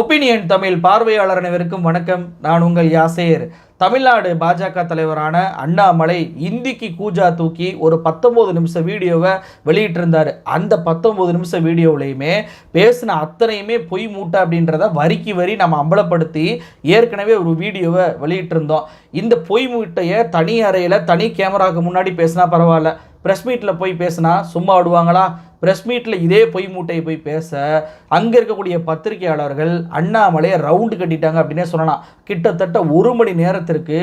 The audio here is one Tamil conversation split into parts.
ஒப்பீனியன் தமிழ் பார்வையாளர் அனைவருக்கும் வணக்கம். நான் உங்கள் யாசேர். தமிழ்நாடு பாஜக தலைவரான அண்ணாமலை இந்திக்கு கூஜா தூக்கி ஒரு பத்தொம்போது நிமிஷம் வீடியோவை வெளியிட்டிருந்தார். அந்த பத்தொம்போது நிமிஷம் வீடியோவிலையுமே பேசின அத்தனையுமே பொய் மூட்டை அப்படின்றத வரிக்கு வரி நம்ம அம்பலப்படுத்தி ஏற்கனவே ஒரு வீடியோவை வெளியிட்டிருந்தோம். இந்த பொய் மூட்டையை தனி அறையில் தனி கேமராவுக்கு முன்னாடி பேசினா பரவாயில்ல. ப்ரெஸ் மீட்டில் போய் பேசினா சும்மா விடுவாங்களா ப்ரெஸ் மீட்டில் இதே பொய் மூட்டையை போய் பேச அங்கே இருக்கக்கூடிய பத்திரிகையாளர்கள் அண்ணாமலையை ரவுண்டு கட்டிட்டாங்க அப்படின்னே சொல்லலாம். கிட்டத்தட்ட ஒரு மணி நேரத்திற்கு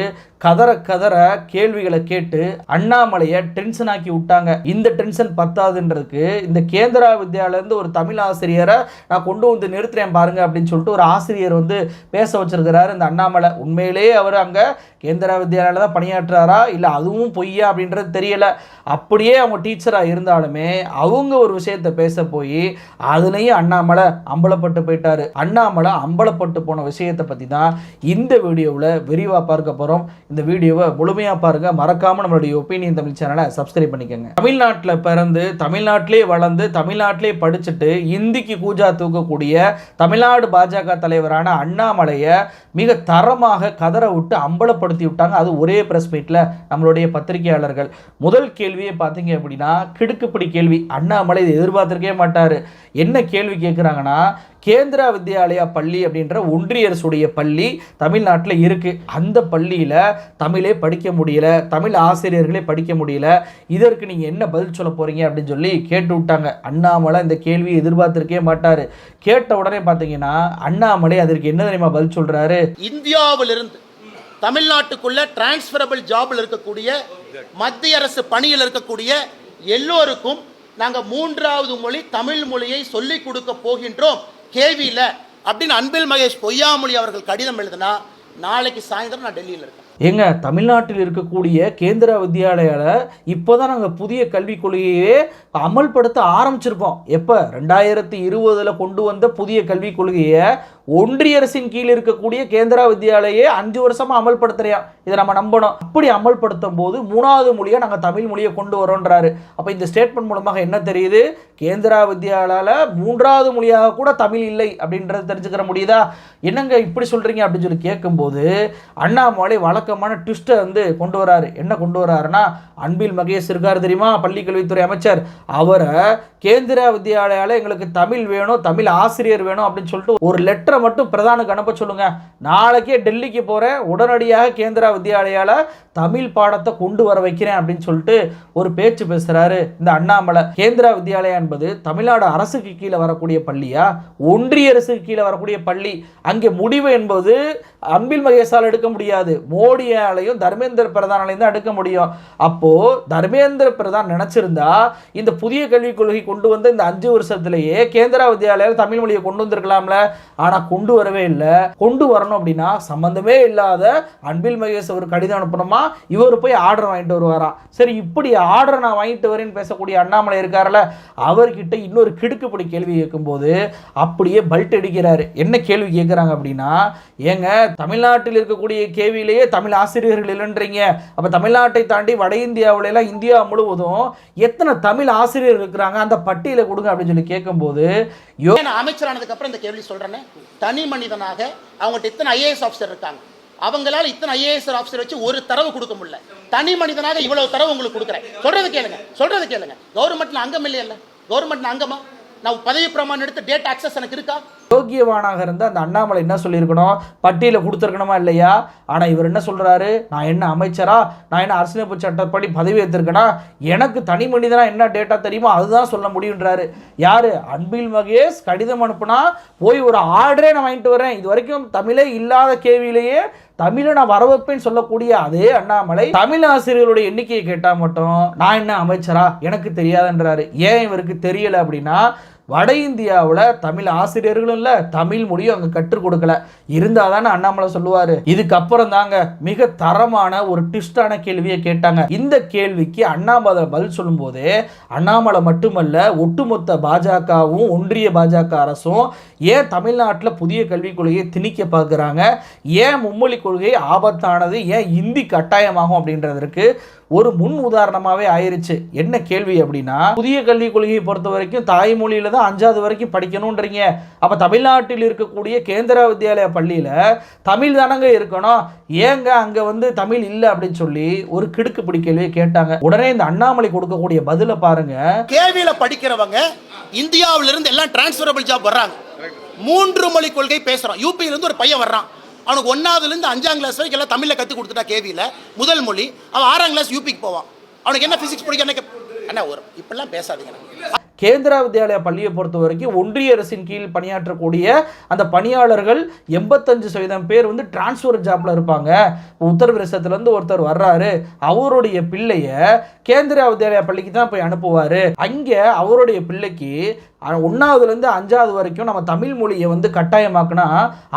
கதற கதற கேள்விகளை கேட்டு அண்ணாமலையை டென்ஷன் ஆக்கி விட்டாங்க. இந்த டென்ஷன் பத்தாதுன்றதுக்கு இந்த கேந்திரா வித்யாலேருந்து ஒரு தமிழ் ஆசிரியரை நான் கொண்டு வந்து நிறுத்துறேன் பாருங்க அப்படின்னு சொல்லிட்டு ஒரு ஆசிரியர் வந்து பேச வச்சிருக்கிறாரு இந்த அண்ணாமலை. உண்மையிலேயே அவர் அங்கே கேந்திரா வித்யாலயில் தான் பணியாற்றுறாரா? இல்லை அதுவும் பொய்யா அப்படின்றது தெரியல. அப்படியே அவங்க டீச்சராக இருந்தாலுமே அவங்க ஒரு விஷயத்த பேச போய் அதுலேயும் அண்ணாமலை அம்பலப்பட்டு போயிட்டாரு. அண்ணாமலை அம்பலப்பட்டு போன விஷயத்தை பற்றி தான் இந்த வீடியோவில் விரிவாக பார்க்க போகிறோம் இந்த வீடியோவை முழுமையாக பாருங்க. மறக்காம நம்மளுடைய ஒப்பீனியன் தமிழ் சேனலை சப்ஸ்கிரைப் பண்ணிக்கோங்க. தமிழ்நாட்டில் பிறந்து தமிழ்நாட்டிலே வளர்ந்து தமிழ்நாட்டிலே படிச்சுட்டு இந்திக்கு கூஜா தூக்கக்கூடிய தமிழ்நாடு பாஜக தலைவரான அண்ணாமலையை மிக தரமாக கதற விட்டு அம்பலப்படுத்தி விட்டாங்க. அது ஒரே பிரஸ் மீட்டில் நம்மளுடைய பத்திரிகையாளர்கள். முதல் கேள்வியை பார்த்தீங்க அப்படின்னா கிடுக்குப்படி கேள்வி. அண்ணாமலை இதை எதிர்பார்த்துருக்கே மாட்டார். என்ன கேள்வி கேட்குறாங்கன்னா கேந்திரா வித்யாலயா பள்ளி அப்படின்ற ஒன்றிய அரசுடைய பள்ளி தமிழ்நாட்டில் இருக்குது அந்த பள்ளியில் தமிழே படிக்க முடியல தமிழ் ஆசிரியர்களே படிக்க முடியல. இதற்கு நீங்கள் என்ன பதில் சொல்ல போகிறீங்க அப்படின்னு சொல்லி கேட்டு விட்டாங்க. அண்ணாமலை இந்த கேள்வியை எதிர்பார்த்திருக்கவே மாட்டார். கேட்ட உடனே பார்த்தீங்கன்னா அண்ணாமலை அதற்கு என்ன தெரியுமா பதில் சொல்கிறாரு இந்தியாவிலிருந்து தமிழ்நாட்டுக்குள்ள டிரான்ஸ்ஃபரபிள் ஜாபில் இருக்கக்கூடிய மத்திய அரசு பணியில் இருக்கக்கூடிய எல்லோருக்கும் நாங்கள் மூன்றாவது மொழி தமிழ் மொழியை சொல்லிக் கொடுக்க போகின்றோம். கேவியில் அப்படின்னு அன்பில் மகேஷ் பொய்யாமொழி அவர்கள் கடிதம் எழுதுனா நாளைக்கு சாயந்தரம் நான் டெல்லியில் இருக்கேன். ஏங்க தமிழ்நாட்டில் இருக்கக்கூடிய கேந்திர வித்யாலயாவில் இப்போ தான் நாங்கள் புதிய கல்விக் கொள்கையே அமல்படுத்த ஆரம்பிச்சிருக்கோம். எப்போ? ரெண்டாயிரத்தி இருபதில் கொண்டு வந்த புதிய கல்விக் கொள்கையை ஒன்றிய அரசின் கீழ் இருக்கக்கூடிய கேந்திரா வித்யாலயே அஞ்சு வருஷமாக அமல்படுத்துறியா? இதை நம்ம நம்பணும். அப்படி அமல்படுத்தும் போது மூணாவது மொழியாக நாங்கள் தமிழ் மொழியை கொண்டு வரோன்றாரு. அப்போ இந்த ஸ்டேட்மெண்ட் மூலமாக என்ன தெரியுது? கேந்திரா வித்யாலயாவில் மூன்றாவது மொழியாக கூட தமிழ் இல்லை அப்படின்றத தெரிஞ்சுக்கிற முடியுதா? என்னங்க இப்படி சொல்கிறீங்க அப்படின்னு சொல்லி கேட்கும்போது அண்ணாமலை வழக்கமான ட்விஸ்ட்டை வந்து கொண்டு வராரு. என்ன கொண்டு வராருன்னா அன்பில் மகேஷ் இருக்கார் தெரியுமா? பள்ளிக்கல்வித்துறை அமைச்சர். அவரை கேந்திர வித்யாலயாவில் எங்களுக்கு தமிழ் வேணும் தமிழ் ஆசிரியர் வேணும் அப்படின்னு சொல்லிட்டு ஒரு லெட்டரை மட்டும் பிரதானுக்கு அனுப்ப சொல்லுங்க. நாளைக்கே டெல்லிக்கு போகிறேன் உடனடியாக கேந்திரா வித்யாலயாவில் தமிழ் பாடத்தை கொண்டு வர வைக்கிறேன் அப்படின்னு சொல்லிட்டு ஒரு பேச்சு பேசுகிறாரு இந்த அண்ணாமலை. கேந்திரா வித்யாலயா என்பது தமிழ்நாடு அரசுக்கு கீழே வரக்கூடிய பள்ளியா? ஒன்றிய அரசுக்கு கீழே வரக்கூடிய பள்ளி. அங்கே முடிவு என்பது அன்பில் மகேஷால் எடுக்க முடியாது. மோடியாலையும் தர்மேந்திர பிரதானாலையும் தான் எடுக்க முடியும். அப்போது தர்மேந்திர பிரதான் நினச்சிருந்தா இந்த புதிய கல்விக் கொள்கை கொண்டு வந்து இந்த அஞ்சு வருஷத்துலேயே கேந்திரா வித்யாலயாவில் தமிழ் மொழியை கொண்டு வந்திருக்கலாம்ல. ஆனால் கொண்டு வரவே இல்லை. கொண்டு வரணும் அப்படின்னா சம்மந்தமே இல்லாத அன்பில் மகேஷ் ஒரு கடிதம் அனுப்பணுமா? இவர் போய் ஆர்டர் வாங்கிட்டு வருவாராம் சரி இப்படி ஆர்டர் நான் வாங்கிட்டு வரேன்னு பேசக்கூடிய அண்ணாமலை இருக்கார்ல அவர்கிட்ட இன்னொரு கிடுக்குப்படி கேள்வி கேட்கும்போது அப்படியே பல்ட் அடிக்கிறாரு. என்ன கேள்வி கேட்குறாங்க அப்படின்னா ஏங்க தமிழ்நாட்டில் இருக்கக்கூடிய கேள்வியிலேயே தமிழ் ஆசிரியர்கள் இல்லைன்றீங்க. அப்போ தமிழ்நாட்டை தாண்டி வட இந்தியாவுல எல்லாம் இந்தியா முழுவதும் எத்தனை தமிழ் ஆசிரியர் இருக்கிறாங்க? அந்த பட்டியலை கொடுங்க அப்படின்னு சொல்லி கேட்கும்போது யோ அமைச்சரானதுக்கு அப்புறம் இந்த கேள்வி சொல்றேனே. தனி மனிதனாக அவங்கள்ட்ட இத்தனை ஐஏஎஸ் ஆஃபீஸர் இருக்காங்க. அவங்களால இத்தனை ஐஏஎஸ் ஆஃபீஸர் வச்சு ஒரு தரவு கொடுக்க முடியல. தனி மனிதனாக இவ்வளவு தரவு உங்களுக்கு கொடுக்குறேன். சொல்றது கேளுங்க சொல்றது கேளுங்க. கவர்மெண்ட்ல அங்கம் இல்லையல்ல கவர்மெண்ட்ல அங்கமா? நான் பதவி பிரமாணம் எடுத்து டேட் ஆக்சஸ் எனக்கு இருக்கா? யோகியவானாக இருந்தால் அந்த அண்ணாமலை என்ன சொல்லியிருக்கணும்? பட்டியலை கொடுத்துருக்கணுமா இல்லையா? ஆனால் இவர் என்ன சொல்கிறாரு நான் என்ன அமைச்சரா? நான் என்ன அரசியலமைப்பு சட்டப்படி பதவி ஏற்றிருக்கேனா எனக்கு தனி மனிதனா என்ன டேட்டா தெரியுமோ அதுதான் சொல்ல முடியுன்றாரு. யார்? அன்பில் மகேஷ் கடிதம் அனுப்புனா போய் ஒரு ஆர்டரே நான் வாங்கிட்டு வரேன் இது வரைக்கும் தமிழே இல்லாத கேள்வியிலேயே தமிழனை வரவேற்பேன்னு சொல்லக்கூடிய அதே அண்ணாமலை தமிழ் ஆசிரியர்களுடைய எண்ணிக்கையை கேட்டால் மட்டும் நான் என்ன அமைச்சரா? எனக்கு தெரியாதுன்றாரு. ஏன் இவருக்கு தெரியல அப்படின்னா வட இந்தியாவில் தமிழ் ஆசிரியர்களும் இல்லை தமிழ் மொழியும் அங்கே கற்றுக் கொடுக்கல. இருந்தால் தானே அண்ணாமலை சொல்லுவார். இதுக்கப்புறம் தாங்க மிக தரமான ஒரு டிஸ்டான கேள்வியை கேட்டாங்க. இந்த கேள்விக்கு அண்ணாமலை பதில் சொல்லும்போது அண்ணாமலை மட்டுமல்ல ஒட்டுமொத்த பாஜகவும் ஒன்றிய பாஜக அரசும் ஏன் தமிழ்நாட்டில் புதிய கல்விக் கொள்கையை திணிக்க பார்க்குறாங்க? ஏன் மும்மொழி கொள்கை ஆபத்தானது? ஏன் இந்தி கட்டாயமாகும் அப்படின்றதற்கு ஒரு முன் உதாரணமாகவே ஆயிருச்சு. என்ன கேள்வி அப்படின்னா புதிய கல்விக் கொள்கையை பொறுத்த வரைக்கும் தாய்மொழியில தான் அஞ்சாவது வரைக்கும் படிக்கணுன்றீங்க. அப்போ தமிழ்நாட்டில் இருக்கக்கூடிய கேந்திரா வித்யாலயா பள்ளியில் தமிழ் தானங்க இருக்கணும். ஏங்க அங்கே வந்து தமிழ் இல்லை அப்படின்னு சொல்லி ஒரு கிடுக்கு பிடிக்கலையே கேட்டாங்க. உடனே இந்த அண்ணாமலை கொடுக்கக்கூடிய பதிலை பாருங்க. கேவியில படிக்கிறவங்க இந்தியாவிலிருந்து எல்லாம் டிரான்ஸ்ஃபரபிள் ஜாப் வர்றாங்க. மூன்று மொழி கொள்கை பேசுகிறோம் யூபியில இருந்து ஒரு பையன் வர்றான். அவனுக்கு ஒன்னாவதுல இருந்து அஞ்சாம் கிளாஸ் வரைக்கும் எல்லாம் தமிழ்ல கத்து கொடுத்துட்டா கேவியில. முதல் மொழி. அவன் ஆறாம் கிளாஸ் யூபிக்கு போவான். அவனுக்கு என்ன பிசிக்ஸ் பிடிக்கும்? என்ன அண்ணா ஒரு இப்பெல்லாம் பேசாதீங்க. கேந்திரா வித்யாலயா பள்ளியை பொறுத்த வரைக்கும் ஒன்றிய அரசின் கீழ் பணியாற்றக்கூடிய அந்த பணியாளர்கள் எண்பத்தஞ்சு சதவீதம் பேர் வந்து டிரான்ஸ்ஃபர் ஜாப்பில் இருப்பாங்க. உத்தரப்பிரதேசத்துலேருந்து ஒருத்தர் வர்றாரு. அவருடைய பிள்ளைய கேந்திரா வித்யாலயா பள்ளிக்கு தான் போய் அனுப்புவார். அங்கே அவருடைய பிள்ளைக்கு ஒன்றாவதுலேருந்து அஞ்சாவது வரைக்கும் நம்ம தமிழ் மொழியை வந்து கட்டாயமாக்குனா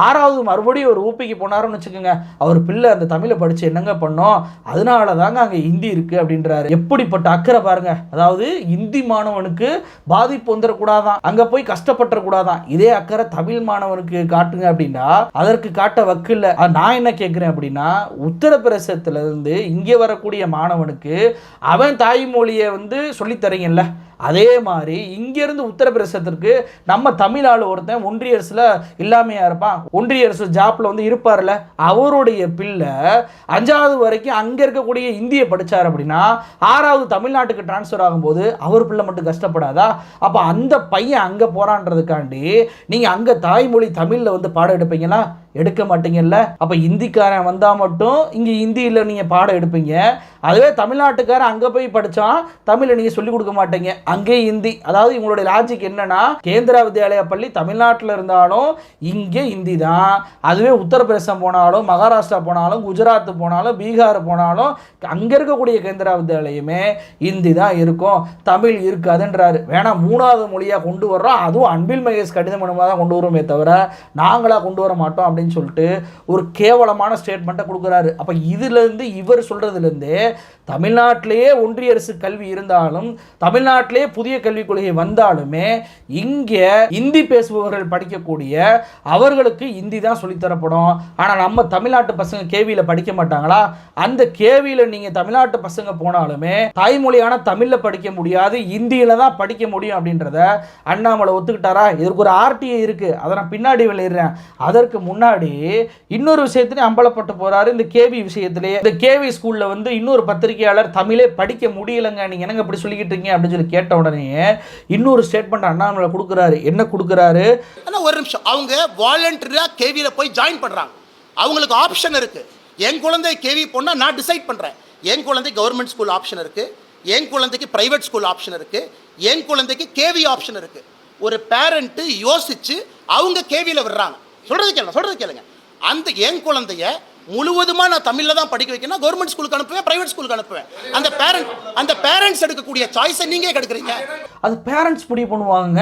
ஆறாவது மறுபடியும் ஒரு ஊப்பிக்கு போனாருன்னு வச்சுக்கோங்க. அவர் பிள்ளை அந்த தமிழை படித்து என்னங்க பண்ணோம்? அதனால தாங்க அங்கே ஹிந்தி இருக்குது அப்படின்றாரு. எப்படிப்பட்ட அக்கறை பாருங்கள் அதாவது இந்தி மாணவனுக்கு பாதிப்பு வந்துடக்கூடாதான் அங்கே போய் கஷ்டப்பட்டுறக்கூடாதான். இதே அக்கறை தமிழ் மாணவனுக்கு காட்டுங்க அப்படின்னா அதற்கு காட்ட வக்கு அது நான் என்ன கேட்குறேன் அப்படின்னா உத்தரப்பிரதேசத்துலேருந்து இங்கே வரக்கூடிய மாணவனுக்கு அவன் தாய்மொழியை வந்து சொல்லித்தரீங்கல்ல அதே மாதிரி இங்கேருந்து உத்தரப்பிரதேசத்திற்கு நம்ம தமிழ் ஆள் ஒருத்தன் ஒன்றிய அரசில் இல்லாமையாக இருப்பான். ஒன்றிய அரசு ஜாப்பில் வந்து இருப்பார்ல. அவருடைய பிள்ளை அஞ்சாவது வரைக்கும் அங்கே இருக்கக்கூடிய இந்தியை படித்தார் அப்படின்னா ஆறாவது தமிழ்நாட்டுக்கு டிரான்ஸ்ஃபர் ஆகும்போது அவர் பிள்ளை மட்டும் கஷ்டப்படாது. அப்போ அந்த பையன் அங்கே போகிறான்றதுக்காண்டி நீங்கள் அங்கே தாய்மொழி தமிழில் வந்து பாடம் எடுப்பீங்களா? எடுக்க மாட்டீங்கல்ல? அப்போ இந்திக்காரன் வந்தால் மட்டும் இங்கே ஹிந்தியில் நீங்கள் பாடம் எடுப்பீங்க. அதுவே தமிழ்நாட்டுக்காரன் அங்கே போய் படித்தான் தமிழை நீங்கள் சொல்லிக் கொடுக்க மாட்டீங்க. அங்கே ஹிந்தி அதாவது இவங்களுடைய லாஜிக் என்னன்னா கேந்திரா வித்யாலயா பள்ளி தமிழ்நாட்டில் இருந்தாலும் இங்கே ஹிந்தி தான் அதுவே உத்தரப்பிரதேசம் போனாலும் மகாராஷ்டிரா போனாலும் குஜராத் போனாலும் பீகார் போனாலும் அங்கே இருக்கக்கூடிய கேந்திரா வித்யாலயமே ஹிந்தி தான் இருக்கும். தமிழ் இருக்காதுன்றாரு. வேணா மூணாவது மொழியாக கொண்டு வர்றோம். அதுவும் அன்பில் மகேஷ் கடிதம் மூலமாக தான் கொண்டு வருவோமே தவிர நாங்களாக கொண்டு வர மாட்டோம் அப்படின்னு சொல்லிட்டு ஒரு கேவலமான ஸ்டேட்மெண்ட்டை கொடுக்குறாரு. அப்போ இதுலேருந்து இவர் சொல்கிறதுலேருந்தே தமிழ்நாட்டிலேயே ஒன்றிய அரசு கல்வி இருந்தாலும் தமிழ்நாட்டிலேயே புதிய கல்விக் கொள்கை வந்தாலுமே இங்கே இந்தி பேசுபவர்கள் படிக்கக்கூடிய அவர்களுக்கு இந்தி தான் சொல்லித்தரப்படும் ஆனால் நம்ம தமிழ்நாட்டு பசங்க கேவியில் படிக்க மாட்டாங்களா? அந்த கேவியில் நீங்கள் தமிழ்நாட்டு பசங்க போனாலுமே தாய்மொழியான தமிழில் படிக்க முடியாது இந்தியில் தான் படிக்க முடியும் அப்படின்றத அண்ணாமலை ஒத்துக்கிட்டாரா? இதற்கு ஒரு ஆர்டிஐ இருக்குது அதை நான் பின்னாடி விளையிடுறேன். அதற்கு முன்னாடி இன்னொரு விஷயத்திலையும் அம்பலப்பட்டு போகிறாரு இந்த கேவி விஷயத்திலேயே இந்த கேவி ஸ்கூலில் வந்து இன்னொரு பத்திரிகையாளர் தமிழே படிக்க முடியலங்க. நீங்கள் என்னங்க இப்படி சொல்லிக்கிட்டு இருக்கீங்க? அப்படின்னு சொல்லி கேட்ட உடனே இன்னொரு ஸ்டேட்மெண்ட் அண்ணாமலை கொடுக்குறாரு. என்ன கொடுக்குறாரு? ஆனால் ஒரு நிமிஷம். அவங்க வாலண்டரியாக கேவியில் போய் ஜாயின் பண்ணுறாங்க அவங்களுக்கு ஆப்ஷன் இருக்குது என் குழந்தை கேவி போனால் நான் டிசைட் பண்ணுறேன் என் குழந்தை கவர்மெண்ட் ஸ்கூல் ஆப்ஷன் இருக்குது என் குழந்தைக்கு ப்ரைவேட் ஸ்கூல் ஆப்ஷன் இருக்குது என் குழந்தைக்கு கேவி ஆப்ஷன் இருக்குது ஒரு பேரண்ட்டு யோசித்து அவங்க கேவியில் விடுறாங்க. சொல்கிறது கேளுங்க சொல்கிறது கேளுங்க. அந்த என் குழந்தைய முழுவதுமாக நான் தமிழில் தான் படிக்க வைக்கணும் கவர்மெண்ட் ஸ்கூலுக்கு அனுப்புவேன் ப்ரைவேட் ஸ்கூலுக்கு அனுப்புவேன். அந்த பேரண்ட் அந்த பேரண்ட்ஸ் எடுக்கக்கூடிய சாய்ஸை நீங்கள் எடுக்கிறீங்க. அது பேரண்ட்ஸ் முடிவு பண்ணுவாங்க.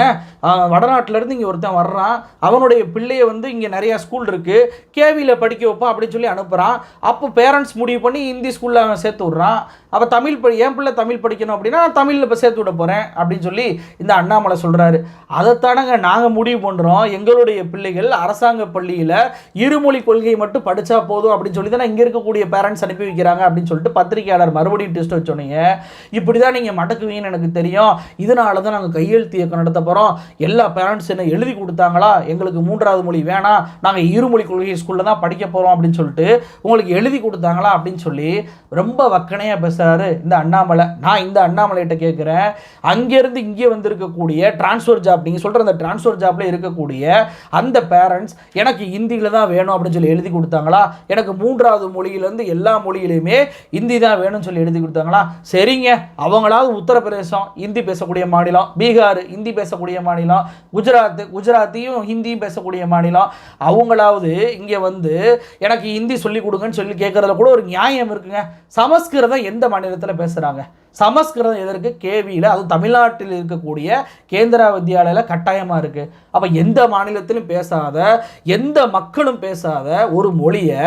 வடநாட்டிலேருந்து இங்கே ஒருத்தன் வர்றான். அவனுடைய பிள்ளையை வந்து இங்கே நிறையா ஸ்கூல் இருக்குது கேவியில் படிக்க வைப்பான் அப்படின்னு சொல்லி அனுப்புகிறான் அப்போ பேரண்ட்ஸ் முடிவு பண்ணி ஹிந்தி ஸ்கூலில் அவன் சேர்த்து விட்றான். அப்போ தமிழ் படி என் பிள்ளை தமிழ் படிக்கணும் அப்படின்னா நான் தமிழில் இப்போ சேர்த்து விட போகிறேன் அப்படின்னு சொல்லி இந்த அண்ணாமலை சொல்கிறாரு அதைத்தானங்க நாங்கள் முடிவு பண்ணுறோம் எங்களுடைய பிள்ளைகள் அரசாங்க பள்ளியில் இருமொழி கொள்கையை மட்டும் படித்தா போதும் அப்படின்னு சொல்லி தான் இங்கே இருக்கக்கூடிய பேரண்ட்ஸ் அனுப்பி வைக்கிறாங்க அப்படின்னு சொல்லிட்டு பத்திரிகையாளர் மறுபடியும் டெஸ்ட் வச்சோன்னே இப்படி தான் நீங்கள் மடக்குவீங்கன்னு எனக்கு தெரியும். இதனால் தான் நாங்கள் கையெழுத்து இயக்கம் நடத்த போகிறோம் எல்லா பேரண்ட்ஸ் என்ன எழுதி கொடுத்தாங்களா? எங்களுக்கு மூன்றாவது மொழி வேணாம். நாங்கள் இருமொழி கொள்கை ஸ்கூலில் தான் படிக்க போகிறோம் அப்படின்னு சொல்லிட்டு உங்களுக்கு எழுதி கொடுத்தாங்களா அப்படின்னு சொல்லி ரொம்ப வக்கனையாக பேசுகிறாரு இந்த அண்ணாமலை. நான் இந்த அண்ணாமலைகிட்ட கேட்குறேன் அங்கேருந்து இங்கே வந்திருக்கக்கூடிய டிரான்ஸ்ஃபர் ஜாப் நீங்கள் சொல்கிற அந்த டிரான்ஸ்ஃபர் ஜாப்பில் இருக்கக்கூடிய அந்த பேரண்ட்ஸ் எனக்கு ஹிந்தியில் தான் வேணும் அப்படின்னு சொல்லி எழுதி கொடுத்தாங்களா? எனக்கு மூன்றாவது மொழியிலேருந்து எல்லா மொழியிலையுமே ஹிந்தி தான் வேணும்னு சொல்லி எழுதி கொடுத்தாங்களா? சரிங்க. அவங்களாவது உத்தரப்பிரதேசம் ஹிந்தி பேசக்கூடிய மாநிலம் மாநிலம். பீகார் ஹிந்தி பேசக்கூடிய மாநிலம். குஜராத் குஜராத்தியும் ஹிந்தியும் பேசக்கூடிய மாநிலம். அவங்களாவது இங்கே வந்து எனக்கு ஹிந்தி சொல்லி கொடுங்கன்னு சொல்லி கேட்குறதுல கூட ஒரு நியாயம் இருக்குங்க. சமஸ்கிருதம் எந்த மாநிலத்தில் பேசுகிறாங்க சமஸ்கிருதம் எதற்கு கேவியில். அதுவும் தமிழ்நாட்டில் இருக்கக்கூடிய கேந்திரா வித்யாலயில் கட்டாயமாக இருக்குது அப்போ எந்த மாநிலத்திலும் பேசாத எந்த மக்களும் பேசாத ஒரு மொழியை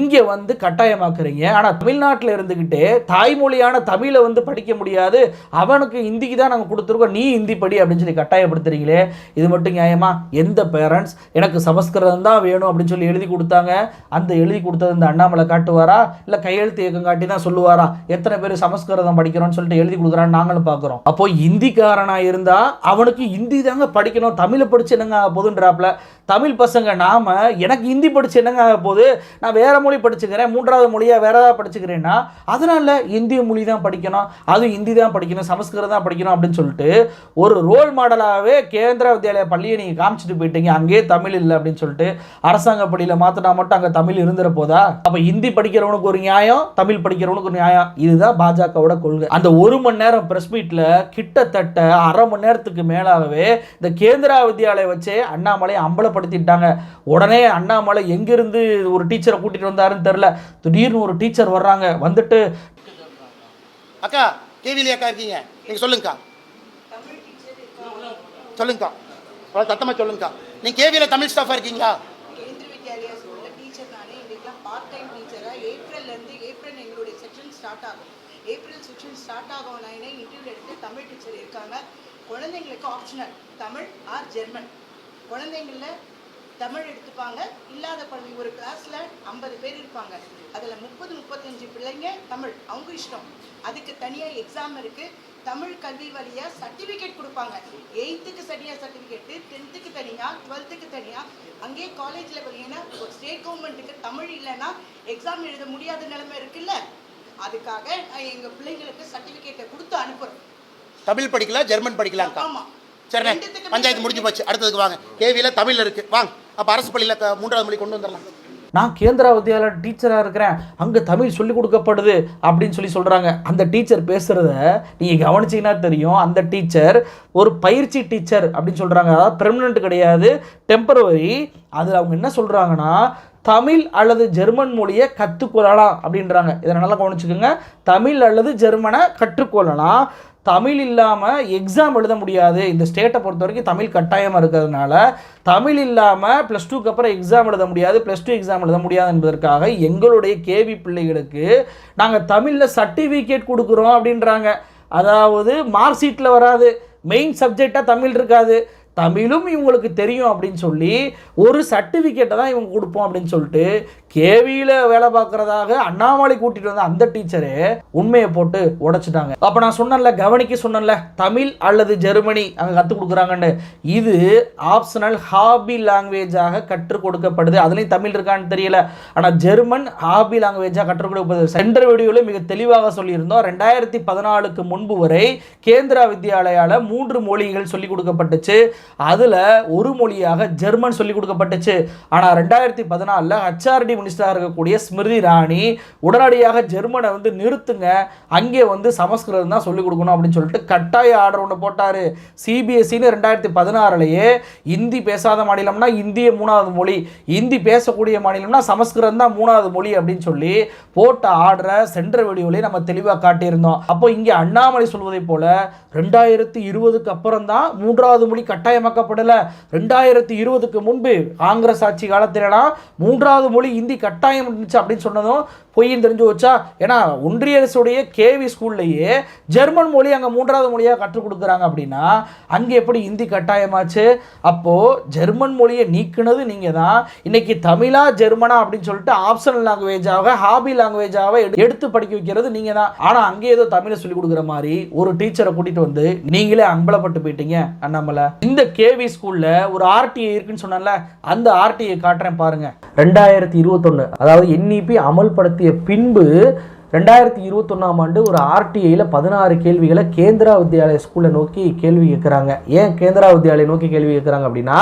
இங்கே வந்து கட்டாயமாக்குறீங்க. ஆனால் தமிழ்நாட்டில் இருந்துக்கிட்டே தாய்மொழியான தமிழை வந்து படிக்க முடியாது. அவனுக்கு ஹிந்திக்கு தான் நாங்கள் கொடுத்துருக்கோம். நீ ஹிந்தி படி அப்படின்னு சொல்லி கட்டாயப்படுத்துறீங்களே. இது மட்டும் நியாயமா? எந்த பேரண்ட்ஸ் எனக்கு சமஸ்கிருதம் தான் வேணும் அப்படின்னு சொல்லி எழுதி கொடுத்தாங்க. அந்த எழுதி கொடுத்தது இந்த அண்ணாமலை காட்டுவாரா? இல்லை கையெழுத்து இயக்கம் காட்டி தான் சொல்லுவாரா? எத்தனை பேர் சமஸ்கிருதம் படிக்கிறோம் படிக்கிறோம்னு சொல்லிட்டு எழுதி கொடுக்குறான்னு நாங்களும் பார்க்குறோம். அப்போ இந்திக்காரனா இருந்தால் அவனுக்கு ஹிந்தி தாங்க படிக்கணும். தமிழை படிச்சு என்னங்க ஆக போகுதுன்றாப்ல தமிழ் பசங்க நாம் எனக்கு ஹிந்தி படிச்சு என்னங்க ஆக போகுது? நான் வேற மொழி படிச்சுக்கிறேன். மூன்றாவது மொழியாக வேறு ஏதாவது படிச்சுக்கிறேன்னா அதனால் இந்திய மொழி தான் படிக்கணும். அதுவும் ஹிந்தி தான் படிக்கணும். சமஸ்கிருதம் தான் படிக்கணும் அப்படின்னு சொல்லிட்டு ஒரு ரோல் மாடலாகவே கேந்திர வித்யாலய பள்ளியை நீங்கள் காமிச்சிட்டு போயிட்டீங்க. அங்கேயே தமிழ் இல்லை அப்படின்னு சொல்லிட்டு அரசாங்க பள்ளியில் மாற்றினா மட்டும் அங்கே தமிழ் இருந்துற போதா? அப்போ ஹிந்தி படிக்கிறவனுக்கு ஒரு நியாயம் தமிழ் படிக்கிறவனுக்கு ஒரு நியாயம். இதுதான் பாஜகவோட கொள்கை. அந்த ஒரு மணி நேரம் ப்ரெஸ் மீட்டில் கிட்டத்தட்ட அரை மணி நேரத்துக்கு மேலாகவே இந்த கேந்திரா வித்யாலய வச்சே அண்ணாமலை அம்பலப்படுத்திட்டாங்க. உடனே அண்ணாமலை எங்கேருந்து ஒரு டீச்சரை கூட்டிகிட்டு வந்தாருன்னு தெரில திடீர்னு ஒரு டீச்சர் வர்றாங்க. வந்துட்டு அக்கா கேவிலி அக்கா இருக்கீங்க. நீங்கள் சொல்லுங்கக்கா. சொல்லுங்கக்கா. சத்தமாக சொல்லுங்கக்கா. நீங்கள் கேவியில் தமிழ் ஸ்டாஃபாக இருக்கீங்களா கேந்திர வித்யாலயா ஸ்கூலில் டீச்சர் நானே இன்றைக்கெலாம் பார்ட் டைம் டீச்சராக ஏப்ரல்லேருந்து ஏப்ரல் எங்களுடைய செக்ஷன் ஸ்டார்ட் ஆகும் ஏப்ரல் செக்ஷன் ஸ்டார்ட் ஆகும் நானே இன்டர்வியூ எடுத்து தமிழ் டீச்சர் இருக்காங்க குழந்தைங்களுக்கு ஆப்ஷனல் தமிழ் ஆர் ஜெர்மன் குழந்தைங்கள தமிழ் எடுத்துப்பாங்க. இல்லாத குழந்தைங்க ஒரு கிளாஸில் ஐம்பது பேர் இருப்பாங்க. அதில் முப்பது முப்பத்தஞ்சு பிள்ளைங்க தமிழ். அவங்க இஷ்டம். அதுக்கு தனியாக எக்ஸாம் இருக்குது தமிழ் கல்வி வழியாக சர்டிஃபிகேட் கொடுப்பாங்க. எயித்துக்கு தனியாக சர்டிஃபிகேட்டு டென்த்துக்கு தனியாக டுவெல்த்துக்கு தனியாக அங்கேயே காலேஜ் லெவல் ஏன்னா ஒரு ஸ்டேட் கவர்மெண்ட்டுக்கு தமிழ் இல்லைன்னா எக்ஸாம் எழுத முடியாத நிலைமை இருக்குல்ல. அதுக்காக நான் எங்கள் பிள்ளைங்களுக்கு சர்டிஃபிகேட்டை கொடுத்து அனுப்புகிறோம் தமிழ் படிக்கலாம் ஜெர்மன் படிக்கலாம்க்கா? சரிண்ணே பஞ்சாயத்து முடிஞ்சு போச்சு. அடுத்ததுக்கு வாங்க. கேவியில தமிழ்ல இருக்கு. வாங்க. அப்ப அரசு பள்ளியில மூன்றாவது மொழி கொண்டு வந்துடலாம். நான் கேந்திரா வித்யாலயா டீச்சராக இருக்கிறேன். அங்கே தமிழ் சொல்லி கொடுக்கப்படுது அப்படின்னு சொல்லி சொல்கிறாங்க அந்த டீச்சர் பேசுகிறத நீங்கள் கவனிச்சிங்கன்னா தெரியும். அந்த டீச்சர் ஒரு பயிற்சி டீச்சர் அப்படின்னு சொல்கிறாங்க அதாவது பெர்மனண்ட் கிடையாது. டெம்பரவரி அதில் அவங்க என்ன சொல்கிறாங்கன்னா தமிழ் அல்லது ஜெர்மன் மொழியை கற்றுக்கொள்ளலாம் அப்படின்றாங்க. இதை நல்லா கவனிச்சுக்கோங்க. தமிழ் அல்லது ஜெர்மனை கற்றுக்கொள்ளலாம். தமிழ் இல்லாமல் எக்ஸாம் எழுத முடியாது. இந்த ஸ்டேட்டை பொறுத்த வரைக்கும் தமிழ் கட்டாயமாக இருக்கிறதுனால தமிழ் இல்லாமல் ப்ளஸ் டூக்கு அப்புறம் எக்ஸாம் எழுத முடியாது. ப்ளஸ் டூ எக்ஸாம் எழுத முடியாது என்பதற்காக எங்களுடைய கேவி பிள்ளைகளுக்கு நாங்கள் தமிழில் சர்டிஃபிகேட் கொடுக்குறோம் அப்படின்றாங்க. அதாவது மார்க் ஷீட்டில் வராது. மெயின் சப்ஜெக்டாக தமிழ் இருக்காது. தமிழும் இவங்களுக்கு தெரியும் அப்படின்னு சொல்லி ஒரு சர்டிஃபிகேட்டை தான் இவங்க கொடுப்போம் அப்படின்னு சொல்லிட்டு கேவியில் வேலை பார்க்குறதாக அண்ணாமலை கூட்டிகிட்டு வந்த அந்த டீச்சரே உண்மையை போட்டு உடைச்சிட்டாங்க. அப்போ நான் சொன்னேன்ல கவனிக்க சொன்னேன்ல தமிழ் அல்லது ஜெர்மனி அங்கே கற்றுக் கொடுக்குறாங்கன்னு. இது ஆப்ஷனல் ஹாபி லாங்குவேஜாக கற்றுக் கொடுக்கப்படுது. அதுலேயும் தமிழ் இருக்கான்னு தெரியல. ஆனால் ஜெர்மன் ஹாபி லாங்குவேஜாக கற்றுக் கொடுக்கப்படுது. சென்ற வீடியோவில் மிக தெளிவாக சொல்லியிருந்தோம் ரெண்டாயிரத்தி பதினாலுக்கு முன்பு வரை கேந்திரா வித்யாலயால மூன்று மொழிகள் சொல்லிக் கொடுக்கப்பட்டுச்சு. அதில் ஒரு மொழியாக ஜெர்மன் சொல்லிக் கொடுக்கப்பட்டுச்சு. ஆனால் ரெண்டாயிரத்தி பதினாலில் ஹச்ஆர்டி மினிஸ்டராக இருக்கக்கூடிய ஸ்மிருதி ராணி உடனடியாக ஜெர்மனை வந்து நிறுத்துங்க. அங்கே வந்து சமஸ்கிருதம் தான் சொல்லிக் கொடுக்கணும் அப்படின்னு சொல்லிட்டு கட்டாய ஆர்டர் ஒன்று போட்டார். சிபிஎஸ்சின்னு ரெண்டாயிரத்தி பதினாறுலேயே இந்தி பேசாத மாநிலம்னா இந்திய மூணாவது மொழி இந்தி பேசக்கூடிய மாநிலம்னா சமஸ்கிருதம் தான் மூணாவது மொழி அப்படின்னு சொல்லி போட்ட ஆர்டரை சென்ற வீடியோலேயே நம்ம தெளிவாக காட்டியிருந்தோம். அப்போ இங்கே அண்ணாமலை சொல்வதைப் போல ரெண்டாயிரத்தி இருபதுக்கு அப்புறம் தான் மூன்றாவது மொழி கட்டாயமாக்கப்படலை. ரெண்டாயிரத்தி இருபதுக்கு முன்பு காங்கிரஸ் ஆட்சி காலத்திலலாம் மூன்றாவது மொழி ஹிந்தி கட்டாயம் இருந்துச்சு அப்படின்னு சொன்னதும் பொய்ன்னு தெரிஞ்சு வச்சா ஏன்னா ஒன்றிய அரசுடைய கேவி ஸ்கூல்லையே ஜெர்மன் மொழி அங்கே மூன்றாவது மொழியாக கற்றுக் கொடுக்குறாங்க அப்படின்னா அங்கே எப்படி இந்தி கட்டாயமாச்சு? அப்போது ஜெர்மன் மொழியை நீக்குனது நீங்கள் தான் இன்னைக்கு தமிழா ஜெர்மனா அப்படின்னு சொல்லிட்டு ஆப்ஷனல் லாங்குவேஜாக ஹாபி லாங்குவேஜாக எடுத்து படிக்க வைக்கிறது நீங்கள் தான் ஆனால் அங்கே ஏதோ தமிழை சொல்லி கொடுக்குற மாதிரி ஒரு டீச்சரை கூட்டிகிட்டு வந்து நீங்களே அம்பலப்பட்டு போயிட்டீங்க அண்ணாமலை. இந்த கேவி ஸ்கூலில் ஒரு ஆர்டிஐ இருக்குன்னு சொன்னேன்ல அந்த ஆர்டிஐ காட்டுறேன் பாருங்கள் ரெண்டாயிரத்தி இருபத்தொன்று அதாவது என்இபி அமல்படுத்திய பின்பு ரெண்டாயிரத்தி இருபத்தொன்னாம் ஆண்டு ஒரு ஆர்டிஐயில் பதினாறு கேள்விகளை கேந்திரா வித்யாலய ஸ்கூலை நோக்கி கேள்வி கேட்குறாங்க ஏன் கேந்திரா வித்யாலயம் நோக்கி கேள்வி கேட்குறாங்க அப்படின்னா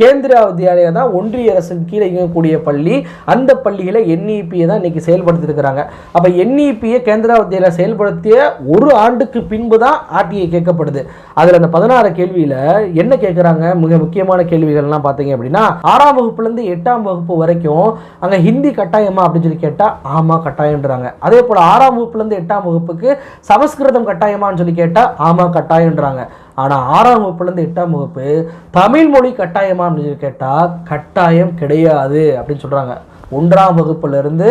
கேந்திரா வித்யாலயா தான் ஒன்றிய அரசின் கீழே இயங்கக்கூடிய பள்ளி. அந்த பள்ளியில் என்இபியை தான் இன்னைக்கு செயல்படுத்திருக்கிறாங்க அப்போ என்இபியை கேந்திரா வித்யாலயா செயல்படுத்திய ஒரு ஆண்டுக்கு பின்பு தான் ஆர்டிஐ கேட்கப்படுது. அதில் அந்த பதினாறு கேள்வியில் என்ன கேட்குறாங்க மிக முக்கியமான கேள்விகள்லாம் பார்த்தீங்க அப்படின்னா ஆறாம் வகுப்புலேருந்து எட்டாம் வகுப்பு வரைக்கும் அங்கே ஹிந்தி கட்டாயமா அப்படின்னு சொல்லி கேட்டால் ஆமாம் கட்டாயம்ன்றாங்க. அதே போல் ஆறாம் வகுப்புலேருந்து எட்டாம் வகுப்புக்கு சமஸ்கிருதம் கட்டாயமான்னு சொல்லி கேட்டால் ஆமாம் கட்டாயம்ன்றாங்க. ஆனால் ஆறாம் வகுப்புலேருந்து எட்டாம் வகுப்பு தமிழ் மொழி கட்டாயமா அப்படின்னு சொல்லி கேட்டால் கட்டாயம் கிடையாது அப்படின்னு சொல்கிறாங்க ஒன்றாம் வகுப்பிலிருந்து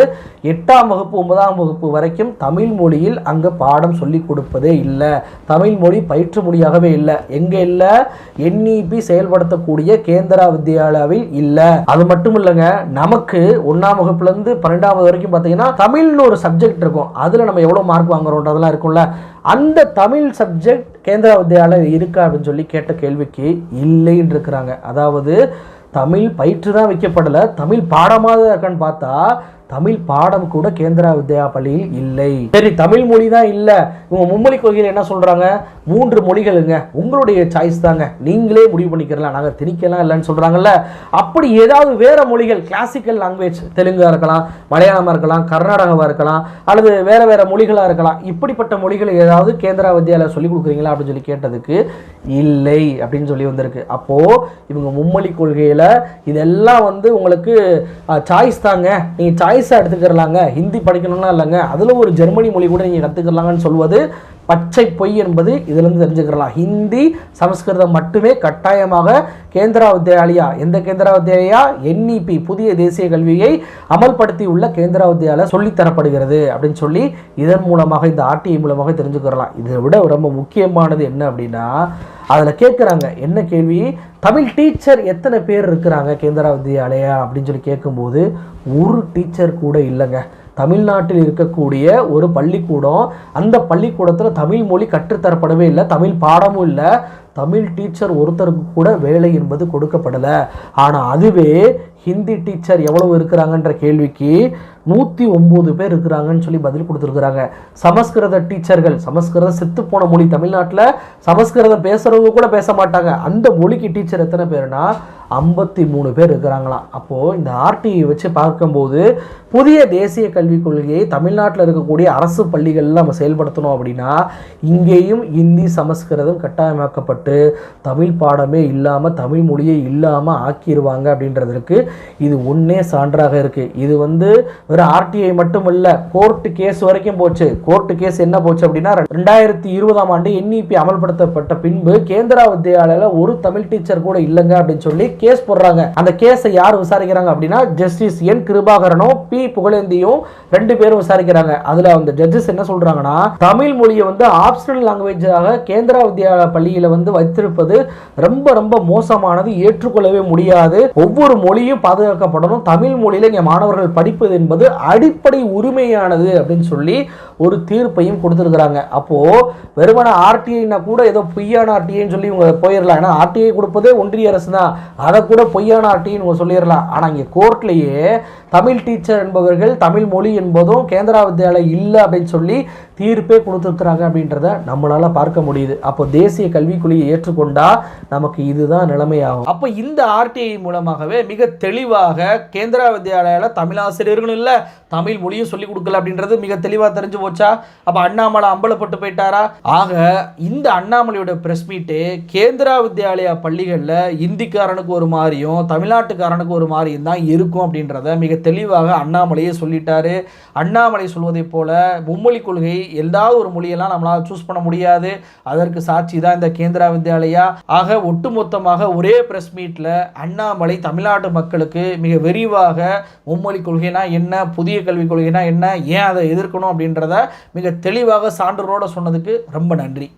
எட்டாம் வகுப்பு ஒன்பதாம் வகுப்பு வரைக்கும் தமிழ் மொழியில் அங்கே பாடம் சொல்லி கொடுப்பதே இல்லை. தமிழ் மொழி பயிற்று மொழியாகவே இல்லை. எங்கே இல்லை? என்இபி செயல்படுத்தக்கூடிய கேந்திரா வித்யாலயாவில் இல்லை. அது மட்டும் இல்லைங்க நமக்கு ஒன்றாம் வகுப்புலேருந்து பன்னெண்டாவது வரைக்கும் பார்த்தீங்கன்னா தமிழ்னு ஒரு சப்ஜெக்ட் இருக்கும். அதில் நம்ம எவ்வளோ மார்க் வாங்குறோன்றதெல்லாம் இருக்கும்ல. அந்த தமிழ் சப்ஜெக்ட் கேந்திரா வித்யாலயம் இருக்கா அப்படின்னு சொல்லி கேட்ட கேள்விக்கு இல்லைன்னு இருக்கிறாங்க அதாவது தமிழ் பயிற்று தான் வைக்கப்படலை தமிழ் பாடமாக தான் இருக்கான்னு பார்த்தா தமிழ் பாடம் கூட கேந்திரா வித்யா பள்ளியில் இல்லை. சரி தமிழ் மொழி தான் இல்லை. இவங்க மும்மொழி கொள்கையில் என்ன சொல்கிறாங்க மூன்று மொழிகளுங்க. உங்களுடைய சாய்ஸ் தாங்க. நீங்களே முடிவு பண்ணிக்கிறலாம். நாங்கள் திணிக்கலாம் இல்லைன்னு சொல்கிறாங்கல்ல அப்படி ஏதாவது வேறு மொழிகள் கிளாசிக்கல் லாங்குவேஜ் தெலுங்காக இருக்கலாம் மலையாளமாக இருக்கலாம் கர்நாடகமாக இருக்கலாம் அல்லது வேறு வேறு மொழிகளாக இருக்கலாம். இப்படிப்பட்ட மொழிகள் ஏதாவது கேந்திரா வித்யாவில் சொல்லி கொடுக்குறீங்களா அப்படின்னு சொல்லி கேட்டதுக்கு இல்லை அப்படின்னு சொல்லி வந்திருக்கு. அப்போது இவங்க மும்மொழி கொள்கையில் இதெல்லாம் வந்து உங்களுக்கு சாய்ஸ் தாங்க. நீங்க சாய்ஸாக எடுத்துக்கிறலாங்க. ஹிந்தி படிக்கணும்னா இல்லைங்க. அதில் ஒரு ஜெர்மனி மொழி கூட நீங்கள் கற்றுக்கலாங்கன்னு சொல்வது பச்சை பொய் என்பது இதிலிருந்து தெரிஞ்சுக்கலாம். ஹிந்தி சமஸ்கிருதம் மட்டுமே கட்டாயமாக கேந்திரா வித்யாலயா எந்த கேந்திரா வித்யாலயா என்இபி புதிய தேசிய கல்வியை அமல்படுத்தி உள்ள கேந்திரா வித்யாலயா சொல்லித்தரப்படுகிறது அப்படின்னு சொல்லி இதன் மூலமாக இந்த ஆர்டிஐ மூலமாக தெரிஞ்சுக்கிறலாம். இதை விட ரொம்ப முக்கியமானது என்ன அப்படின்னா அதில் கேட்குறாங்க என்ன கேள்வி? தமிழ் டீச்சர் எத்தனை பேர் இருக்கிறாங்க கேந்திரா வித்யாலயா? அப்படின்னு சொல்லி கேட்கும்போது ஒரு டீச்சர் கூட இல்லைங்க. தமிழ்நாட்டில் இருக்கக்கூடிய ஒரு பள்ளிக்கூடம் அந்த பள்ளிக்கூடத்தில் தமிழ் மொழி கற்றுத்தரப்படவே இல்லை தமிழ் பாடமும் இல்லை. தமிழ் டீச்சர் ஒருத்தருக்கு கூட வேலை என்பது கொடுக்கப்படலை. ஆனால் அதுவே ஹிந்தி டீச்சர் எவ்வளவு இருக்கிறாங்கன்ற கேள்விக்கு நூற்றி ஒம்பது பேர் இருக்கிறாங்கன்னு சொல்லி பதில் கொடுத்துருக்குறாங்க. சமஸ்கிருத டீச்சர்கள் சமஸ்கிருதம் செத்து போன மொழி தமிழ்நாட்டில் சமஸ்கிருதம் பேசுகிறவங்க கூட பேச மாட்டாங்க. அந்த மொழிக்கு டீச்சர் எத்தனை பேர்னா ஐம்பத்தி மூணு பேர் இருக்கிறாங்களாம். அப்போது இந்த ஆர்டிஐ வச்சு பார்க்கும்போது புதிய தேசிய கல்விக் கொள்கையை தமிழ்நாட்டில் இருக்கக்கூடிய அரசு பள்ளிகளில் நம்ம செயல்படுத்தணும் அப்படின்னா இங்கேயும் இந்தி சமஸ்கிருதம் கட்டாயமாக்கப்பட்டு தமிழ் பாடமே இல்லாமல் தமிழ் மொழியே இல்லாமல் ஆக்கிடுவாங்க அப்படின்றதற்கு இது ஒன்றே சான்றாக இருக்குது இது வந்து வெறும் ஆர்டிஐ மட்டும் இல்லை கோர்ட்டு கேஸ் வரைக்கும் போச்சு. கோர்ட்டு கேஸ் என்ன போச்சு அப்படின்னா ரெண்டாயிரத்தி இருபதாம் ஆண்டு என்இபி அமல்படுத்தப்பட்ட பின்பு கேந்திரா வித்யாலயில் ஒரு தமிழ் டீச்சர் கூட இல்லைங்க அப்படின்னு சொல்லி கேஸ் போடுறாங்க. அந்த கேஸை யார் விசாரிக்கிறாங்க அப்படின்னா ஜஸ்டிஸ் என் கிருபாகரனும் பி புகழேந்தியும் ரெண்டு பேரும் விசாரிக்கிறாங்க. அதுல அந்த ஜட்ஜஸ் என்ன சொல்றாங்கன்னா தமிழ் மொழியை வந்து ஆப்ஷனல் லாங்குவேஜாக கேந்திரா வித்யாலயா பள்ளியில் வந்து வைத்திருப்பது ரொம்ப ரொம்ப மோசமானது ஏற்றுக்கொள்ளவே முடியாது. ஒவ்வொரு மொழியும் பாதுகாக்கப்படணும். தமிழ் மொழியில் இங்கே மாணவர்கள் படிப்பது என்பது அடிப்படை உரிமையானது அப்படின்னு சொல்லி ஒரு தீர்ப்பையும் கொடுத்துருக்குறாங்க. அப்போது வெறுமன ஆர்டிஐனா கூட ஏதோ பொய்யான ஆர்டிஐன்னு சொல்லி இவங்க போயிடலாம் ஏன்னா ஆர்டிஐ கொடுப்பதே ஒன்றிய அரசு தான் அதை கூட பொய்யான ஆர்டிஐன்னு இவங்க சொல்லிடலாம் ஆனால் இங்கே கோர்ட்லேயே தமிழ் டீச்சர் என்பவர்கள் தமிழ் மொழி என்பதும் கேந்திரா வித்யாலயா இல்லை அப்படின்னு சொல்லி தீர்ப்பே கொடுத்துருக்குறாங்க அப்படின்றத நம்மளால் பார்க்க முடியுது. அப்போ தேசிய கல்விக்குழியை ஏற்றுக்கொண்டால் நமக்கு இதுதான் நிலைமையாகும். அப்போ இந்த ஆர்டிஐ மூலமாகவே மிக தெளிவாக கேந்திரா வித்யாலயாவில் தமிழ் ஆசிரியர்களும் இல்லை தமிழ் மொழியும் சொல்லி கொடுக்கல அப்படின்றது மிக தெளிவாக தெரிஞ்சு போச்சா? அப்போ அண்ணாமலை அம்பலப்பட்டு போயிட்டாரா? ஆக இந்த அண்ணாமலையோட ப்ரெஸ் மீட்டு கேந்திரா வித்யாலயா பள்ளிகளில் இந்திக்காரனுக்கு ஒரு மாதிரியும் தமிழ்நாட்டுக்காரனுக்கு ஒரு மாதிரியும் தான் இருக்கும் அப்படின்றத மிக தெளிவாக அண்ணாமலையே சொல்லிட்டாரு. அண்ணாமலை சொல்வதைப் போல மும்மொழி கொள்கை எல்லா ஒரு மொழியெல்லாம் நம்மளால் சூஸ் பண்ண முடியாது. அதற்கு சாட்சி தான் இந்த கேந்திரா வித்யாலயா. ஆக ஒட்டுமொத்தமாக ஒரே ப்ரெஸ் மீட்டில் அண்ணாமலை தமிழ்நாட்டு மக்களுக்கு மிக விரிவாக மும்மொழி கொள்கைனா என்ன புதிய கல்விக் கொள்கைனா என்ன ஏன் அதை எதிர்க்கணும் அப்படின்றத மிக தெளிவாக சான்றோட சொன்னதுக்கு ரொம்ப நன்றி.